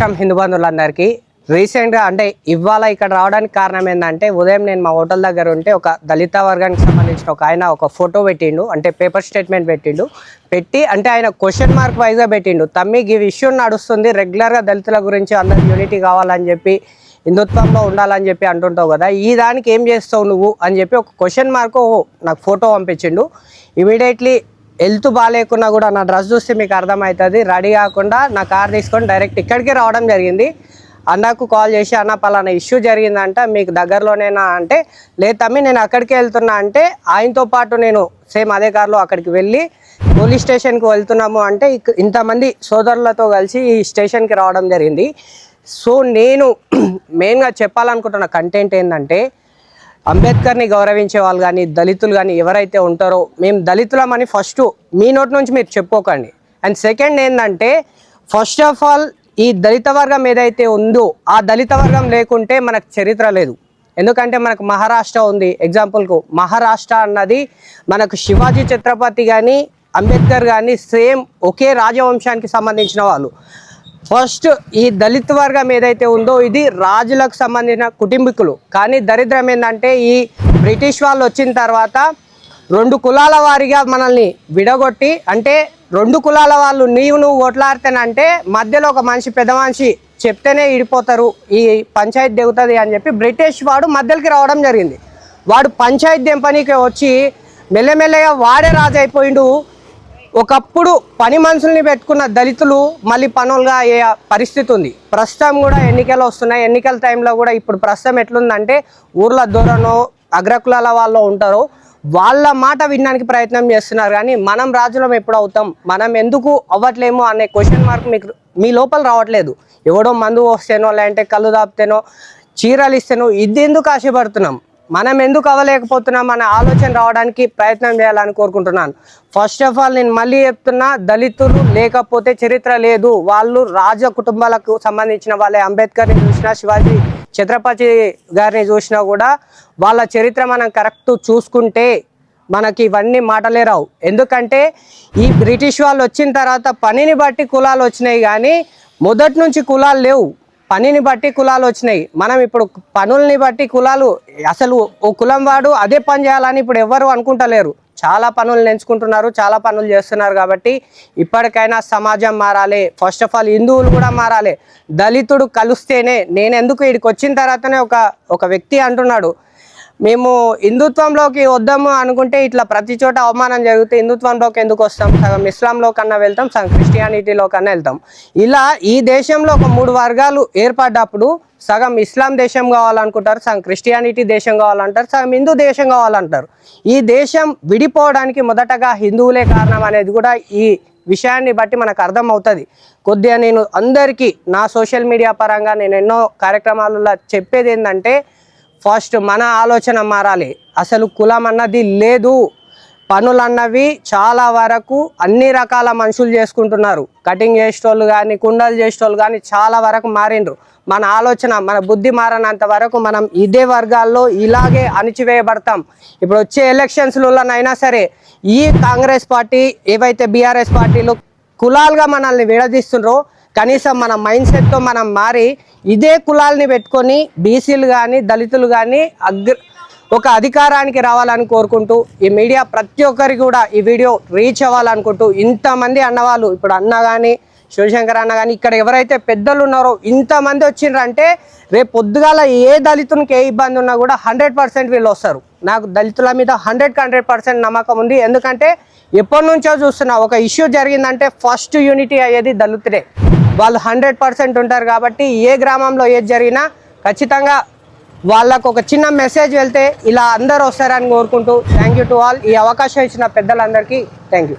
రామకృష్ణ హిందూ బంధువులందరికీ రీసెంట్గా అంటే ఇవాళ ఇక్కడ రావడానికి కారణం ఏంటంటే ఉదయం నేను మా హోటల్ దగ్గర ఉంటే ఒక దళిత వర్గానికి సంబంధించిన ఒక ఆయన ఒక ఫోటో పెట్టిండు. అంటే పేపర్ స్టేట్మెంట్ పెట్టిండు. పెట్టి అంటే ఆయన క్వశ్చన్ మార్క్ వైజ్గా పెట్టిండు. తమ్మి ఈ విషయం నడుస్తుంది. రెగ్యులర్గా దళితుల గురించి అందరికి యూనిటీ కావాలని చెప్పి హిందుత్వంలో ఉండాలని చెప్పి అంటుంటావు కదా ఈ దానికి ఏం చేస్తావు నువ్వు అని చెప్పి ఒక క్వశ్చన్ మార్క్ నాకు ఫోటో పంపించిండు. ఇమీడియట్లీ హెల్త్ బాగాలేకున్నా కూడా నా డ్రెస్ చూస్తే మీకు అర్థమవుతుంది. రెడీ కాకుండా నా కార్ తీసుకొని డైరెక్ట్ ఇక్కడికి రావడం జరిగింది. అన్నకు కాల్ చేసి అన్న పలానా ఇష్యూ జరిగిందంట మీకు దగ్గరలోనేనా? అంటే లేదు తమ్మి నేను అక్కడికి వెళ్తున్నా. అంటే ఆయనతో పాటు నేను సేమ్ అదే కార్లో అక్కడికి వెళ్ళి పోలీస్ స్టేషన్కి వెళ్తున్నాము అంటే ఇంతమంది సోదరులతో కలిసి ఈ స్టేషన్కి రావడం జరిగింది. సో నేను మెయిన్గా చెప్పాలనుకుంటున్న కంటెంట్ ఏంటంటే అంబేద్కర్ని గౌరవించే వాళ్ళు కానీ దళితులు కానీ ఎవరైతే ఉంటారో మేము దళితులమని ఫస్ట్ మీ నోటి నుంచి మీరు చెప్పుకోకండి. అండ్ సెకండ్ ఏంటంటే ఫస్ట్ ఆఫ్ ఆల్ ఈ దళిత వర్గం ఏదైతే ఉందో ఆ దళిత వర్గం లేకుంటే మనకు చరిత్ర లేదు. ఎందుకంటే మనకు మహారాష్ట్ర ఉంది. ఎగ్జాంపుల్కు మహారాష్ట్ర అన్నది మనకు శివాజీ ఛత్రపతి కానీ అంబేద్కర్ కానీ సేమ్ ఒకే రాజవంశానికి సంబంధించిన వాళ్ళు. ఫస్ట్ ఈ దళిత వర్గం ఏదైతే ఉందో ఇది రాజులకు సంబంధించిన కుటుంబీకులు. కానీ దరిద్రం ఏంటంటే ఈ బ్రిటిష్ వాళ్ళు వచ్చిన తర్వాత రెండు కులాల వారిగా మనల్ని విడగొట్టి అంటే రెండు కులాల వాళ్ళు నీవు నువ్వు కొట్లాడితేనంటే మధ్యలో ఒక మనిషి పెద్ద మనిషి చెప్తేనే ఇడిపోతారు ఈ పంచాయతీ దిగుతుంది అని చెప్పి బ్రిటిష్ వాడు మధ్యలోకి రావడం జరిగింది. వాడు పంచాయతీ దెంపనీకి వచ్చి మెల్లమెల్లగా వాడే రాజు అయిపోయిండు ఒకప్పుడు పని మనుషుల్ని పెట్టుకున్న దళితులు మళ్ళీ పనులుగా అయ్యే పరిస్థితి ఉంది. ప్రస్తుతం కూడా ఎన్నికలు వస్తున్నాయి. ఎన్నికల టైంలో కూడా ఇప్పుడు ప్రస్తుతం ఎట్లుందంటే ఊర్ల దూరనో అగ్రకులాల వాళ్ళు ఉంటారో. వాళ్ళ మాట వినడానికి ప్రయత్నం చేస్తున్నారు కానీ మనం రాజులం ఎప్పుడు అవుతాం? మనం ఎందుకు అవ్వట్లేము అనే క్వశ్చన్ మార్క్ మీకు మీ లోపల రావట్లేదు. ఎవడో మందు వస్తేనో లేదంటే కళ్ళు దాపితేనో చీరలు ఇస్తేనో ఇది ఎందుకు ఆశపడుతున్నాం? మనం ఎందుకు అవ్వలేకపోతున్నాం అనే ఆలోచన రావడానికి ప్రయత్నం చేయాలని కోరుకుంటున్నాను. ఫస్ట్ ఆఫ్ ఆల్ నేను మళ్ళీ చెప్తున్నా దళితులు లేకపోతే చరిత్ర లేదు. వాళ్ళు రాజ కుటుంబాలకు సంబంధించిన వాళ్ళే. అంబేద్కర్ని చూసినా శివాజీ ఛత్రపతి గారిని చూసినా కూడా వాళ్ళ చరిత్ర మనం కరెక్ట్ చూసుకుంటే మనకి ఇవన్నీ మాటలే రావు. ఎందుకంటే ఈ బ్రిటిష్ వాళ్ళు వచ్చిన తర్వాత పనిని బట్టి కులాలు వచ్చినాయి కానీ మొదటి నుంచి కులాలు లేవు. పనిని బట్టి కులాలు వచ్చినాయి. మనం ఇప్పుడు పనుల్ని బట్టి కులాలు అసలు ఓ కులం వాడు అదే పని చేయాలని ఇప్పుడు ఎవరు అనుకుంటలేరు. చాలా పనులు ఎంచుకుంటున్నారు చాలా పనులు చేస్తున్నారు కాబట్టి ఇప్పటికైనా సమాజం మారాలి. ఫస్ట్ ఆఫ్ ఆల్ హిందువులు కూడా మారాలి. దళితుడు కలిస్తేనే నేను ఎందుకు ఇక్కడికి వచ్చిన తర్వాతనే ఒక ఒక వ్యక్తి అంటున్నాడు. మేము హిందుత్వంలోకి వద్దాము అనుకుంటే ఇట్లా ప్రతి చోట అవమానం జరిగితే హిందుత్వంలోకి ఎందుకు వస్తాం? సగం ఇస్లాంలో కన్నా వెళ్తాం సగం క్రిస్టియానిటీలో కన్నా వెళ్తాం. ఇలా ఈ దేశంలో ఒక మూడు వర్గాలు ఏర్పడ్డప్పుడు సగం ఇస్లాం దేశం కావాలనుకుంటారు సగం క్రిస్టియానిటీ దేశం కావాలంటారు సగం హిందూ దేశం కావాలంటారు. ఈ దేశం విడిపోవడానికి మొదటగా హిందువులే కారణం అనేది కూడా ఈ విషయాన్ని బట్టి మనకు అర్థం అవుతుంది కొద్దిగా నేను అందరికీ నా సోషల్ మీడియా పరంగా నేను ఎన్నో కార్యక్రమాలలో చెప్పేది ఏంటంటే ఫస్ట్ మన ఆలోచన మారాలి. అసలు కులం అన్నది లేదు. పనులు అన్నవి చాలా వరకు అన్ని రకాల మనుషులు చేసుకుంటున్నారు. కటింగ్ చేసేటోళ్ళు కానీ కుండలు చేసేటోళ్ళు కానీ చాలా వరకు మారిండ్రు. మన ఆలోచన మన బుద్ధి మారనంత వరకు మనం ఇదే వర్గాల్లో ఇలాగే అణిచివేయబడతాం. ఇప్పుడు వచ్చే ఎలక్షన్స్లలోనైనా సరే ఈ కాంగ్రెస్ పార్టీ ఏవైతే బీఆర్ఎస్ పార్టీలు కులాలుగా మనల్ని విడదీస్తుండ్రో కనీసం మన మైండ్ సెట్తో మనం మారి ఇదే కులాల్ని పెట్టుకొని బీసీలు కానీ దళితులు కానీ అగ్ర ఒక అధికారానికి రావాలని కోరుకుంటూ ఈ మీడియా ప్రతి ఒక్కరికి కూడా ఈ వీడియో రీచ్ అవ్వాలనుకుంటూ ఇంతమంది అన్నవాళ్ళు ఇప్పుడు అన్న కానీ శివశంకర్ అన్న కానీ ఇక్కడ ఎవరైతే పెద్దలు ఉన్నారో ఇంతమంది వచ్చిండ్రంటే రేపు పొద్దుగాల ఏ దళితునికి ఏ ఇబ్బంది ఉన్నా కూడా హండ్రెడ్ పర్సెంట్ వీళ్ళు వస్తారు. నాకు దళితుల మీద హండ్రెడ్ హండ్రెడ్ పర్సెంట్ నమ్మకం ఉంది. ఎందుకంటే ఎప్పటి నుంచో చూస్తున్నా ఒక ఇష్యూ జరిగిందంటే ఫస్ట్ యూనిటీ అయ్యేది దళితుడే. వాళ్ళు హండ్రెడ్ పర్సెంట్ ఉంటారు కాబట్టి ఏ గ్రామంలో ఏది జరిగినా ఖచ్చితంగా వాళ్ళకు ఒక చిన్న మెసేజ్ వెళ్తే ఇలా అందరూ వస్తారని కోరుకుంటూ థ్యాంక్ యూ టు ఆల్ ఈ అవకాశం ఇచ్చిన పెద్దలందరికీ థ్యాంక్ యూ.